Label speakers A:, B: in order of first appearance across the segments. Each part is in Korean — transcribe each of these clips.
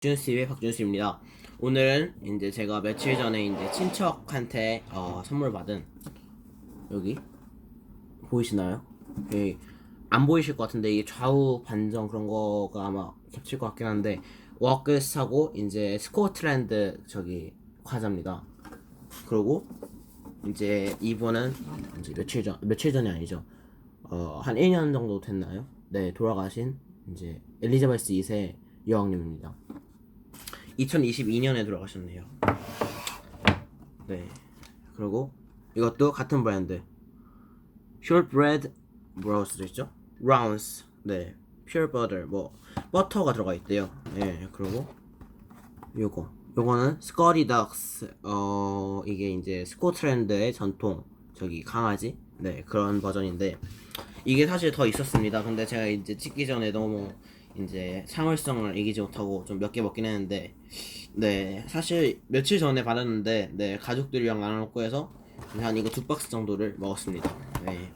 A: 박준수의 박준수입니다. 오늘은 이제 제가 며칠 전에 이제 친척한테 어, 선물 받은 여기 보이시나요? 여기 안 보이실 것 같은데 이게 좌우 반전 그런 거가 아마 겹칠 것 같긴 한데 워크스하고 이제 스코틀랜드 저기 과자입니다. 그리고 이제 이분은 이제 며칠 전 며칠 전이 아니죠. 어, 한 1년 정도 됐나요? 네, 돌아가신 이제 엘리자베스 2세 여왕님입니다. 2022년에 돌아가셨네요. 네. 그리고 이것도 같은 브랜드. Shortbread 뭐라고 써져 있죠? Rounds. 네. Pure butter. 뭐 버터가 들어가 있대요. 네. 그리고 요거. 요거는 스커리 덕스. 어 이게 이제 스코틀랜드의 전통 저기 강아지. 네. 그런 버전인데 이게 사실 더 있었습니다. 근데 제가 이제 찍기 전에 너무 이제 상월성을 이기지 못하고 좀 몇 개 먹긴 했는데 네 사실 며칠 전에 받았는데 네 가족들이랑 나눠먹고 해서 한 이거 두 박스 정도를 먹었습니다. 네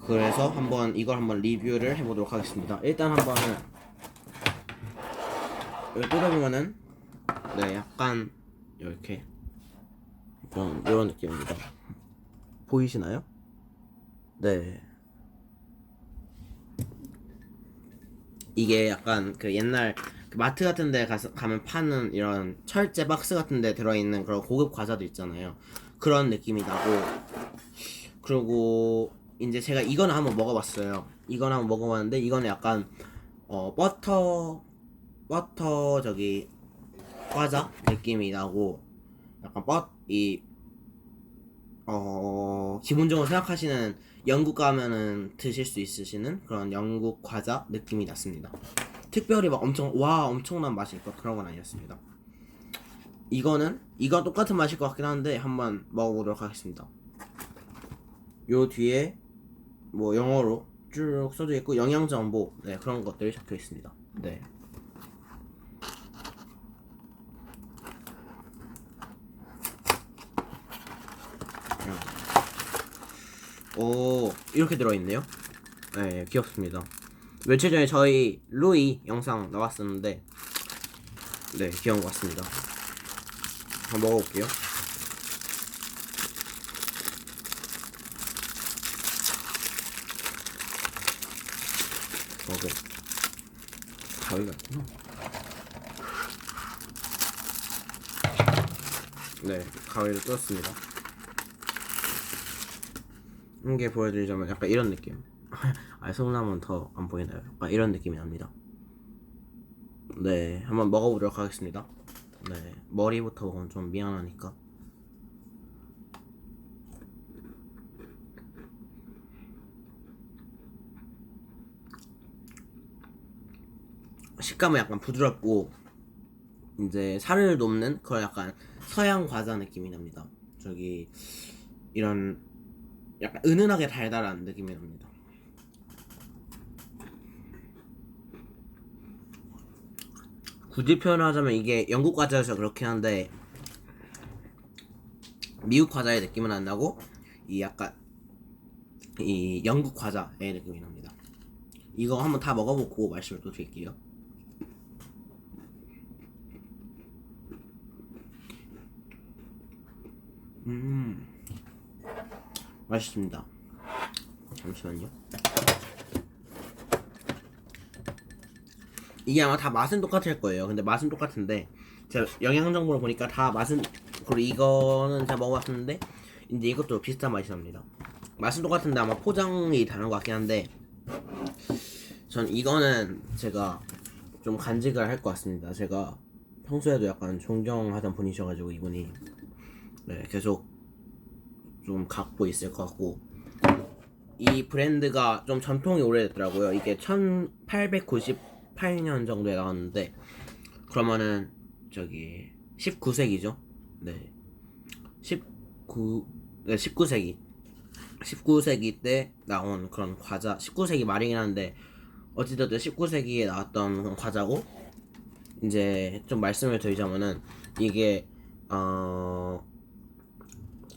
A: 그래서 한번 이걸 한번 리뷰를 해보도록 하겠습니다. 일단 한번은 여기 뜯어보면은 네 약간 이렇게 이런 이런 느낌입니다. 보이시나요? 네. 이게 약간 그 옛날 그 마트 같은 데 가서 가면 파는 이런 철제 박스 같은 데 들어있는 그런 고급 과자도 있잖아요. 그런 느낌이 나고 그리고 이제 제가 이거는 한번 먹어봤어요. 이거는 한번 먹어봤는데 이거는 약간 어 버터 버터 저기 과자 느낌이 나고 약간 버 이 어 기본적으로 생각하시는 영국 가면은 드실 수 있으시는 그런 영국 과자 느낌이 났습니다. 특별히 막 엄청 와 엄청난 맛이 있고 그런 건 아니었습니다. 이거는 이거 똑같은 맛일 것 같긴 한데 한번 먹어보도록 하겠습니다. 요 뒤에 뭐 영어로 쭉 써져 있고 영양 정보 네 그런 것들이 적혀 있습니다. 네. 오 이렇게 들어있네요. 네 귀엽습니다. 며칠 전에 저희 루이 영상 나왔었는데 네 귀여운 것 같습니다. 한번 먹어볼게요. 먹어. 가위가 있구나. 네 가위를 떴습니다. 이게 보여드리자면 약간 이런 느낌. 아, 소문나면 더안 보이나요? 약간 이런 느낌이 납니다. 네, 한번 먹어보도록 하겠습니다. 네, 머리부터 먹으면 좀 미안하니까. 식감은 약간 부드럽고 이제 살을 돕는 그런 약간 서양 과자 느낌이 납니다. 저기 이런 약간 은은하게 달달한 느낌이 납니다. 굳이 표현하자면 이게 영국 과자여서 그렇긴 한데 미국 과자의 느낌은 안 나고 이 약간 이 영국 과자의 느낌이 납니다. 이거 한번 다 먹어보고 말씀을 또 드릴게요. 음. 맛있습니다. 잠시만요. 이게 아마 다 맛은 똑같을 거예요. 근데 맛은 똑같은데 제가 영양 정보를 보니까 다 맛은 그리고 이거는 제가 먹어봤었는데 이제 이것도 비슷한 맛이 납니다. 맛은 똑같은데 아마 포장이 다른 것 같긴 한데 전 이거는 제가 좀 간직을 할 것 같습니다. 제가 평소에도 약간 존경하던 분이셔가지고 이분이 네 계속 좀 갖고 있을 것 같고 이 브랜드가 좀 전통이 오래됐더라고요. 이게 1898년 정도에 나왔는데 그러면은 저기 19세기죠. 네. 19 네, 19세기. 19세기 때 나온 그런 과자 19세기 말이긴 한데 어찌됐든 19세기에 나왔던 과자고 이제 좀 말씀을 드리자면은 이게 어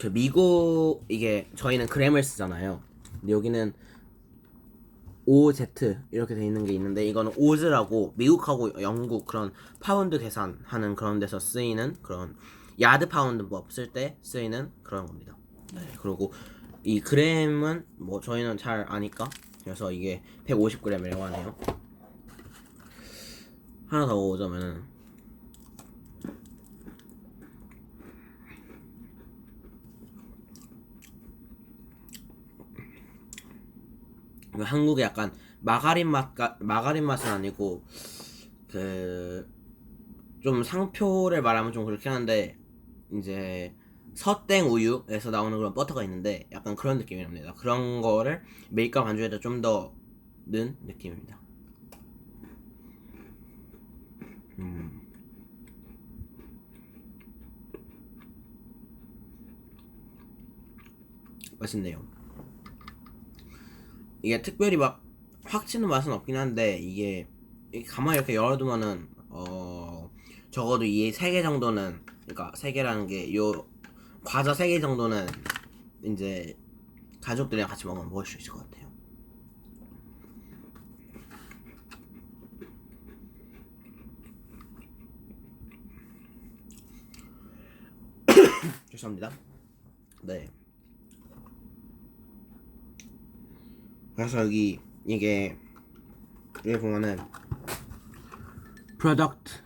A: 그 미국 이게 저희는 그램을 쓰잖아요. 근데 여기는 OZ 이렇게 돼 있는 게 있는데 이거는 오즈라고 미국하고 영국 그런 파운드 계산하는 그런 데서 쓰이는 그런 야드 파운드 법 쓸 때 쓰이는 그런 겁니다. 네. 그리고 이 그램은 뭐 저희는 잘 아니까 그래서 이게 150g이라고 하네요. 하나 더 오자면은 한국의 약간 마가린 맛 마가린 맛은 아니고 그 좀 상표를 말하면 좀 그렇긴 한데 이제 서땡 우유에서 나오는 그런 버터가 있는데 약간 그런 느낌이 납니다. 그런 거를 밀가루 반죽에다 좀 더 넣은 느낌입니다. 음. 맛있네요. 이게 특별히 막 확 치는 맛은 없긴 한데 이게 이게 가만히 이렇게 열어두면은 어 적어도 이 세 개 정도는 그러니까 세 개라는 게 요 과자 세 개 정도는 이제 가족들이랑 같이 먹으면 먹을 수 있을 것 같아요. 죄송합니다. 네. 그래서 여기 이게 여기 보면은 product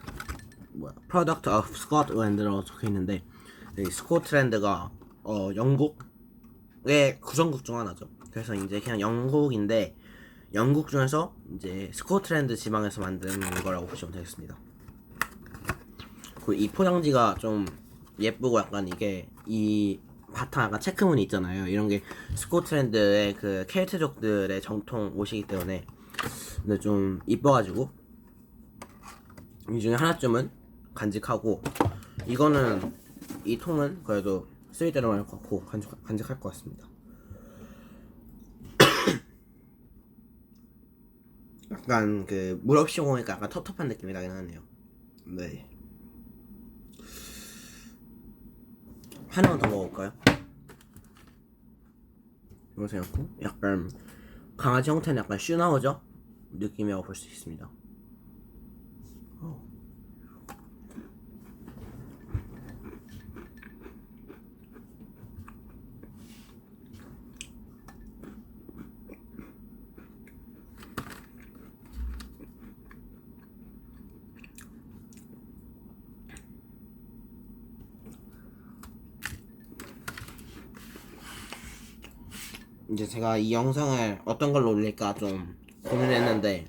A: 뭐야 product of Scotland라고 적혀 있는데 이 스코틀랜드가 어 영국의 구성국 중 하나죠. 그래서 이제 그냥 영국인데 영국 중에서 이제 스코틀랜드 지방에서 만든 거라고 보시면 되겠습니다. 그 이 포장지가 좀 예쁘고 약간 이게 이 약간 체크무늬 있잖아요. 이런 게 스코틀랜드의 그 켈트족들의 정통 옷이기 때문에 근데 좀 이뻐가지고 이 중에 하나쯤은 간직하고 이거는 이 통은 그래도 쓸 때로 말것 같고 간직, 간직할 것 같습니다. 약간 그 물 없이 먹으니까 약간 텁텁한 느낌이 나긴 하네요. 네. 하나만 더 먹어볼까요? 이거 생각고 약간 강아지 형태는 약간 슈나우저 느낌이라고 볼 수 있습니다. 이제 제가 이 영상을 어떤 걸로 올릴까 좀 고민했는데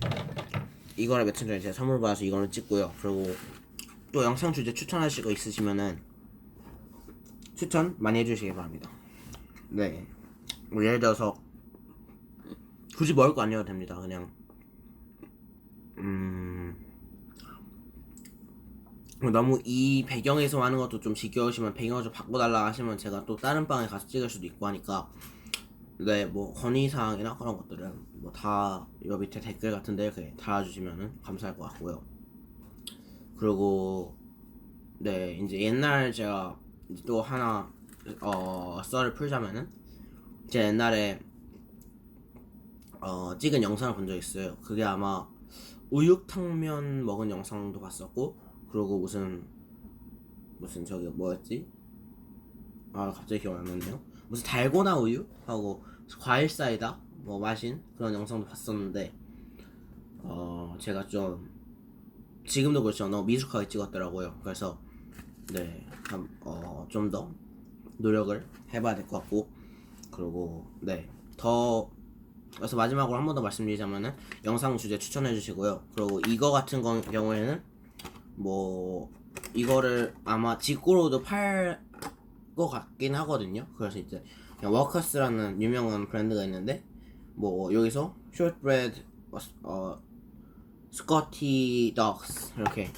A: 이거를 며칠 전에 제가 선물 받아서 이거를 찍고요. 그리고 또 영상 주제 추천하실 거 있으시면은 추천 많이 해주시기 바랍니다. 네. 뭐 예를 들어서 굳이 먹을 거 아니어도 됩니다. 그냥 음 너무 이 배경에서 하는 것도 좀 지겨우시면 배경을 좀 바꿔달라 하시면 제가 또 다른 방에 가서 찍을 수도 있고 하니까 네, 뭐 건의사항이나 그런 것들은 뭐다요 밑에 댓글 같은데 이렇게 달아주시면은 감사할 것 같고요. 그리고 네 이제 옛날 제가 또 하나 어 썰을 풀자면은 제 옛날에 어 찍은 영상을 본 적 있어요. 그게 아마 우육탕면 먹은 영상도 봤었고 그리고 무슨 무슨 저기 뭐였지? 아 갑자기 기억 안 나네요. 무슨 달고나 우유 하고 과일 사이다 뭐 마신 그런 영상도 봤었는데 어 제가 좀 지금도 그렇지만 너무 미숙하게 찍었더라고요. 그래서 네 어 좀 더 노력을 해봐야 될 것 같고 그리고 네 더 그래서 마지막으로 한 번 더 말씀드리자면은 영상 주제 추천해 주시고요. 그리고 이거 같은 거, 경우에는 뭐 이거를 아마 직구로도 팔 것 같긴 하거든요. 그래서 이제 워커스라는 유명한 브랜드가 있는데 뭐 여기서 숏브레드 어 스코티 덕스 이렇게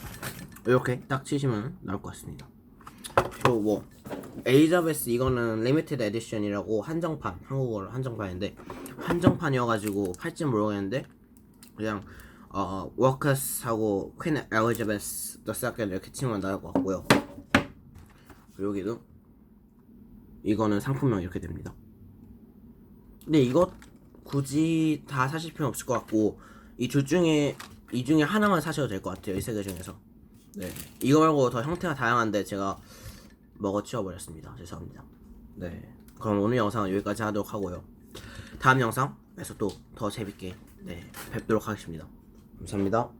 A: 이렇게 딱 치시면 나올 것 같습니다. 그리고 뭐 에리자베스 이거는 리미티드 에디션이라고 한정판 한국어로 한정판인데 한정판이어가지고 팔지 모르겠는데 그냥 어 워커스하고 퀸 엘리자베스 더 세컨드 이렇게 치면 나올 것 같고요. 여기도 이거는 상품명 이렇게 됩니다. 근데 이거 굳이 다 사실 필요 없을 것 같고 이 둘 중에 이 중에 하나만 사셔도 될 것 같아요 이 세 개 중에서. 네. 이거 말고 더 형태가 다양한데 제가 먹어 치워버렸습니다. 죄송합니다. 네. 그럼 오늘 영상은 여기까지 하도록 하고요. 다음 영상에서 또 더 재밌게 네 뵙도록 하겠습니다. 감사합니다